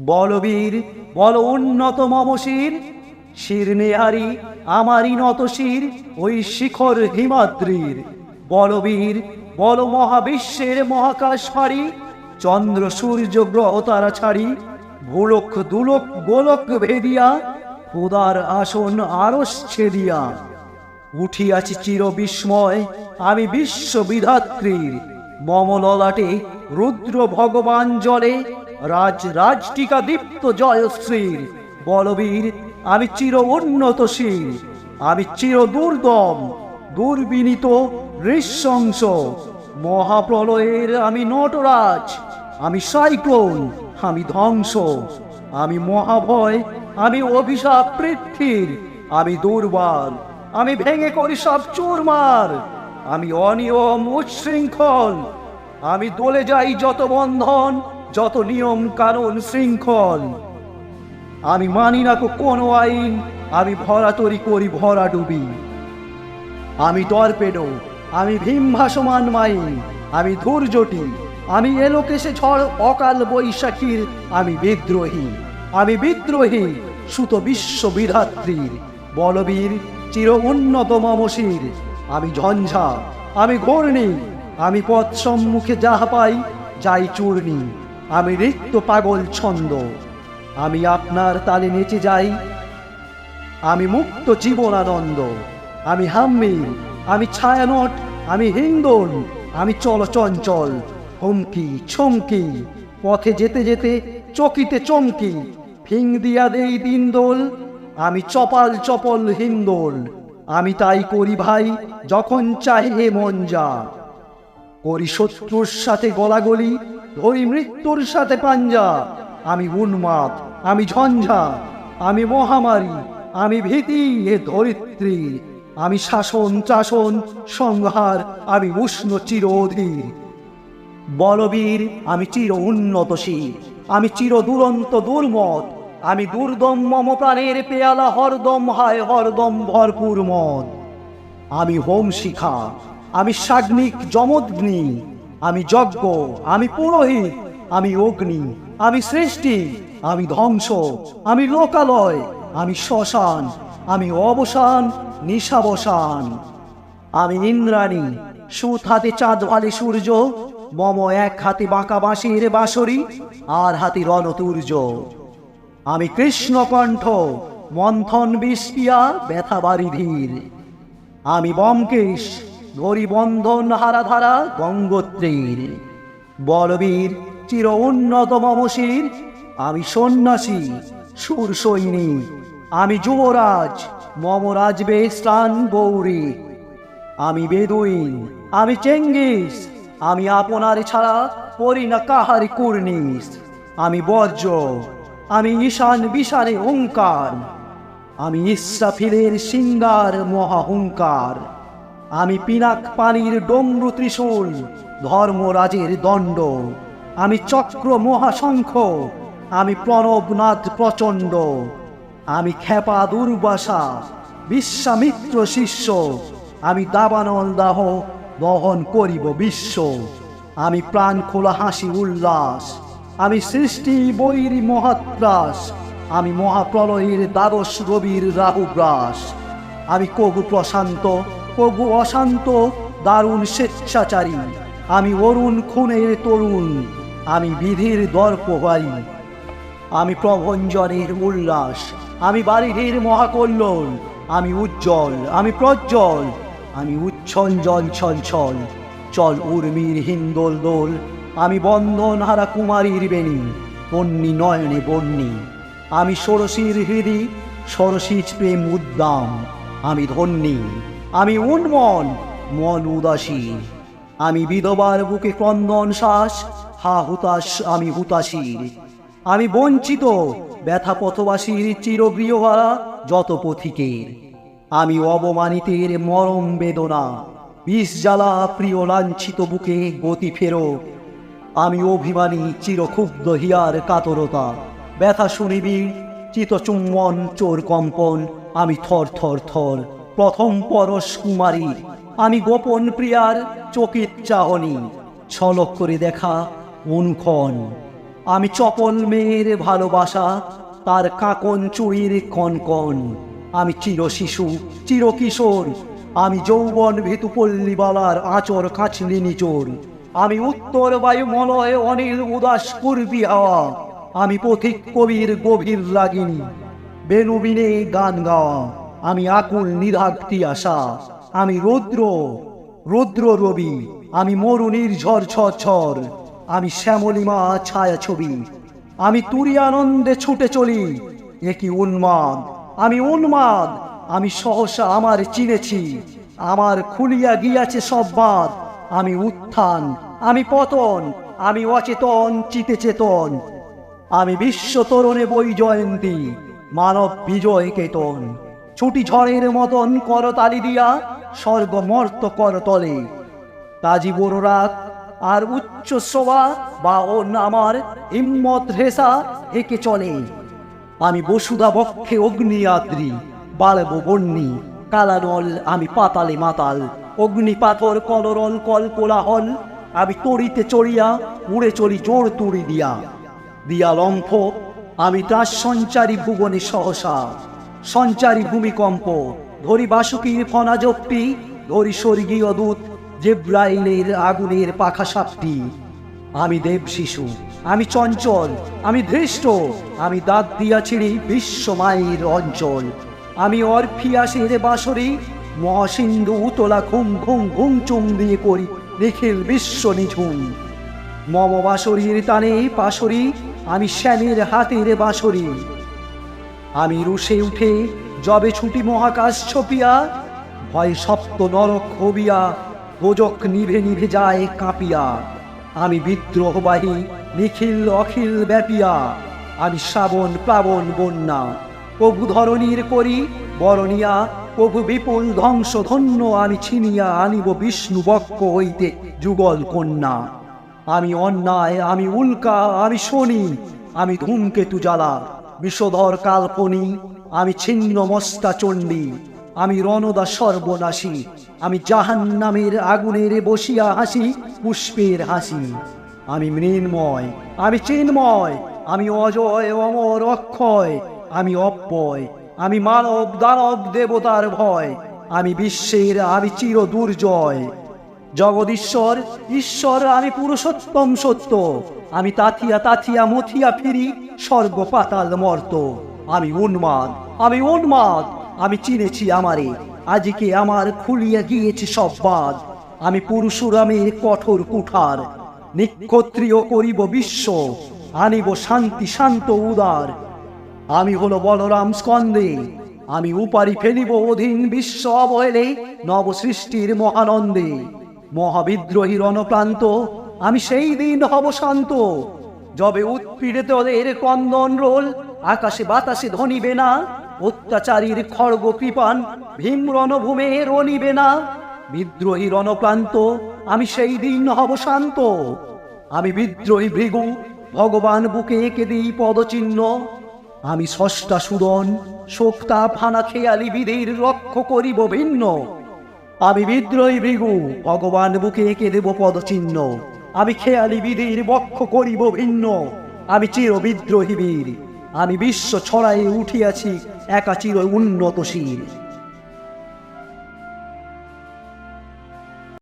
বলবীর, বল উন্নত মমশির, শির নেহারি আমারই নত শির, ওই শিখর হিমাদ্রির। বলবীর, বল মহাবিশ্বের মহাকাশ ফাড়ি চন্দ্র সূর্য গ্রহ তারা ছাড়ি, ভুলক, দুলক, গোলক ভেদিয়া খোদার আসন আরস ছেদিয়া। উঠিয়াছি চির বিস্ময়, আমি বিশ্ব বিধাত্রীর। মম রুদ্র ভগবান জলে রাজ রাজটিকা দীপ্ত জয়শ্রীর। বলবীর, আমি চির উন্নতশীল আমি চির দুর্দম দুর্বিনীত, নৃশংস। মহাপ্রলয়ের আমি নটরাজ, আমি সাইক্লোন, আমি ধ্বংস। আমি মহাভয়, আমি অভিশাপ পৃথ্বীর, আমি দুর্বল আমি ভেঙে করি সব চুরমার। আমি অনিয়ম উচ্ছৃঙ্খল, আমি দলে যাই যত বন্ধন যত নিয়ম, কানুন, শৃঙ্খল। আমি মানি না কোনো আইন, আমি ভরা তরি করি, ভরা ডুবি। আমি টর্পেডো, আমি ভীম ভাসমান মাইন, আমি ধৈর্যটি আমি এলোকেশে ঝড়, অকাল বৈশাখীর, আমি বিদ্রোহী। আমি বিদ্রোহী, সুত বিশ্ব বিধাত্রীর। বলবীর, চির উন্নত মমশির। আমি ঝঞ্ঝা, আমি ঘূর্ণি, আমি পথ সম্মুখে যাহা পাই, যাই চূর্ণি। আমি রিক্ত পাগল ছন্দ। আমি আপনার তালে নেচে যাই। আমি মুক্ত জীবনানন্দ। আমি হাম্মির আমি ছায়ানট। আমি হিন্দোল আমি চলচঞ্চল হুমকি, ছমকি। পথে যেতে যেতে চকিতে চমকি। ফিং দিয়া দেই দিনদোল আমি চপাল চপল হিন্দোল। আমি তাই করি ভাই যখন চাই হে মন যা। করি শত্রুর সাথে গলাগলি ধরি মৃত্যুর সাথে পাঞ্জা। আমি উন্মাদ, আমি ঝঞ্ঝা, আমি মহামারী, আমি ভীতি হে ধরিত্রী। আমি শাসন, চাসন, সংহার, আমি উষ্ণ চির অধীর বলবীর, আমি চির উন্নতশীল, আমি চির দুরন্ত দুর্মত, আমি দুর্দম মম প্রাণের পেয়ালা, হরদম হায়, হরদম ভরপুর মদ আমি হোম শিখা আমি সাগ্নিক যমগ্নি আমি যজ্ঞ, আমি পুরোহিত, আমি অগ্নি, আমি সৃষ্টি, আমি ধ্বংস, আমি লোকালয়, আমি শ্মশান, আমি অবসান, নিশাবসান। আমি ইন্দ্রাণী, সুত হাতে চাঁদ ভালে সূর্য, মম এক হাতে বাঁকা বাঁশির বাঁশরি, আর হাতে রণতুর্য। আমি কৃষ্ণকণ্ঠ, মন্থন বিষ্পিয়া ব্যথা বাড়ি ধীর আমি বমকেশ গরিবন্ধন হারাধারা গঙ্গোত্রীর। বলবীর চির উন্নত মমশির। আমি সন্ন্যাসী, সুর সৈনিক আমি যুবরাজ মমরাজ রাজবে স্নান গৌরী। আমি বেদুইন, আমি চেঙ্গিস। আমি আপনার ছাড়া করি না কাহারি কুর্নিস আমি বজ্র আমি ঈশান বিশানে হুঙ্কার। আমি ইসরাফিলের সিঙ্গার মহাহুঙ্কার আমি পিনাক পানির ডমরু ত্রিশূল, ধর্মরাজের দণ্ড। আমি চক্র মহাশঙ্খ, আমি প্রণবনাথ প্রচণ্ড। আমি খেপা দুর্বাসা, বিশ্বামিত্র শিষ্য। আমি দাবানল দাহ, দহন করিব বিশ্ব। আমি প্রাণ খোলা হাসি উল্লাস। আমি সৃষ্টি বৈরি মহাত্রাস। আমি মহাপ্রলয়ের দ্বাদশ রবির রাহুগ্রাস আমি কবু প্রশান্ত কবু অশান্ত, দারুণ স্বেচ্ছাচারী। আমি অরুণ খুনের তরুণ, আমি বিধির দর্পবারী আমি প্রভঞ্জনের উল্লাস, আমি বাড়ির মহাকল্লোল, আমি উজ্জ্বল, আমি প্রজ্জ্বল, আমি উচ্ছল জল ছল ছল চল উর্মির হিন্দোল দোল, আমি বন্ধন হারা কুমারীর বেণী বন্যি নয়নে বন্যি আমি ষোড়শীর হৃদি, ষোড়শীর প্রেম উদ্দাম, আমি ধন্যী। আমি উন্মন, মন উদাসী। আমি বিধবার বুকে ক্রন্দন শ্বাস, হা হুতাশ আমি হুতাশীর আমি বঞ্চিত, ব্যথা পথবাসীর চিরগৃহহারা যত পথিকের। আমি অবমানিতের মরম বেদনা, বিষ জ্বালা প্রিয় লাঞ্ছিত বুকে গতি ফেরো। আমি অভিমানী, চিরক্ষুব্ধ হিয়ার কাতরতা। ব্যথা শুনিবি চিতচুম্বন চোর কম্পন, আমি থর থর থর। প্রথম পরশ কুমারী, আমি গোপন প্রিয়ার চকিত চাহনি। ছলক করে দেখা অনুক্ষণ আমি চপল মেয়ের ভালোবাসা, তার কাকন চুরির কনকন। আমি চির শিশু, চির কিশোর। আমি যৌবন ভীতু পল্লীবালার আচর কাছলি নিচোর। আমি উত্তর বায়ু মলয় অনিল উদাস পূর্বী হাওয়া। আমি পথিক কবির গভীর রাগিনী বেনুবিনে গান গাওয়া। আমি আকুল নিরাক্তি আশা, আমি রৌদ্র রৌদ্র রবি, আমি মরুনির ঝড় ঝড় আমি শ্যামলিমা ছায়া ছবি, আমি তুরি আনন্দে ছুটে চলি একই উন্মাদ, আমি উন্মাদ, আমি সহসা আমার চিনেছি, আমার খুলিয়া গিয়াছে সব বাদ আমি উত্থান, আমি পতন, আমি অচেতন চিতে চেতন আমি বিশ্ব তরণে বই জয়ন্তী মানব বিজয় কেতন ছুটি ঝড়ের মতন করতালি দিয়া, স্বর্গ মর্ত করতলে তাজি বড় রাত আর উচ্চ শোভা বা ও আমার হিম্মত রেসা একে চলে। আমি বসুধা বক্ষে অগ্নি আদ্রি বালব বন্যি কালানল আমি পাতালে মাতাল, অগ্নি পাথর, কলরল, কল কোলাহল, আমি তড়িতে চড়িয়া, উড়ে চড়ি জোর তুড়ি দিয়া। দিয়া লম্ফ, আমি তার সঞ্চারী ভুবনে সহসা। সঞ্চারী ভূমিকম্প। ধরি বাসুকীর ফনা জপ্তি ধরি স্বর্গীয় দূত, জেব্রাইলের আগুনের পাখা সাপটি। আমি দেব শিশু, আমি চঞ্চল, আমি ধৃষ্ট, আমি দাঁত দিয়া ছিঁড়ি বিশ্ব মায়ের অঞ্চল। আমি অর্ফিয়াসের বাসরি মহাসিন্ধু উতলা ঘুম ঘুম ঘুম চুম দিয়ে করি নিখিল বিশ্ব নিঝুম। মম বাসরীর টানে পাশরি আমি শ্যামের হাতের বাসরি আমি রুষে উঠে যবে ছুটি মহাকাশ ছপিয়া, ভয় সপ্ত নরক হবিয়া, গোজক নিভে নিভে যায় কাঁপিয়া। আমি বিদ্রোহবাহী, নিখিল অখিল ব্যাপিয়া। আমি শ্রাবণ প্লাবন বন্যা। প্রভু ধরণীর করি বরণিয়া, প্রভু বিপুল ধ্বংস ধন্য আমি ছিনিয়া আনিব বিষ্ণু বক্ষ হইতে যুগল কন্যা। আমি অন্যায়, আমি উল্কা, আমি শনি, আমি ধূমকেতু জ্বালা। বিষধর কাল্পনি, আমি ছিন্ন মস্তা চণ্ডী, আমি রণদা সর্বনাশী, আমি জাহান নামের আগুনের বসিয়া হাসি, পুষ্পের হাসি। আমি মৃন্ময়, আমি চিন্ময়, আমি অজয় অমর অক্ষয়, আমি অব্যয়, আমি মানব দানব দেবতার ভয়, আমি বিশ্বের আমি চির দুর্জয়। জগদীশ্বর, ঈশ্বর আমি পুরুষোত্তম সত্য। আমি তাথিয়া তাথিয়া মথিয়া ফিরি স্বর্গ পাতাল মর্ত। আমি উন্মাদ আমি উন্মাদ, আমি চিনেছি আমারে। আজকে আমার খুলিয়া গিয়েছে সব বাদ। আমি পুরুষুরামের কঠোর কুঠার। নিক্ষত্রিয় করিব বিশ্ব, আনিব শান্তি শান্ত উদার। আমি হলো বলরাম স্কন্দে আমি উপারি ফেলিব অধীন বিশ্ব অবহেলে নব সৃষ্টির মহানন্দে। মহাবিদ্রোহী রণপ্রান্ত আমি সেই দিন হব শান্ত। যবে উৎপীড়িত এর কন্দন রোল, আকাশে বাতাসে ধনিবে না, অত্যাচারীর খড়গ কৃপান ভীম রণভূমে রনিবে না। বিদ্রোহী রণপ্রান্ত আমি সেই দিন হব শান্ত। আমি বিদ্রোহী ভৃগু, ভগবান বুকে এঁকে দিই পদচিহ্ন। আমি ষষ্ঠা সুদন শোকতা ফানা খেয়ালি বিধির রক্ষ করিব ভিন্ন। আমি বিদ্রোহী ভৃগু, ভগবান বুকে এঁকে দেব পদচিহ্ন। আমি খেয়ালি বিধির বক্ষ করিব ভিন্ন। আমি চির বিদ্রোহী বীর। আমি বিশ্ব ছড়াই উঠিয়াছি, একা চির উন্নত শির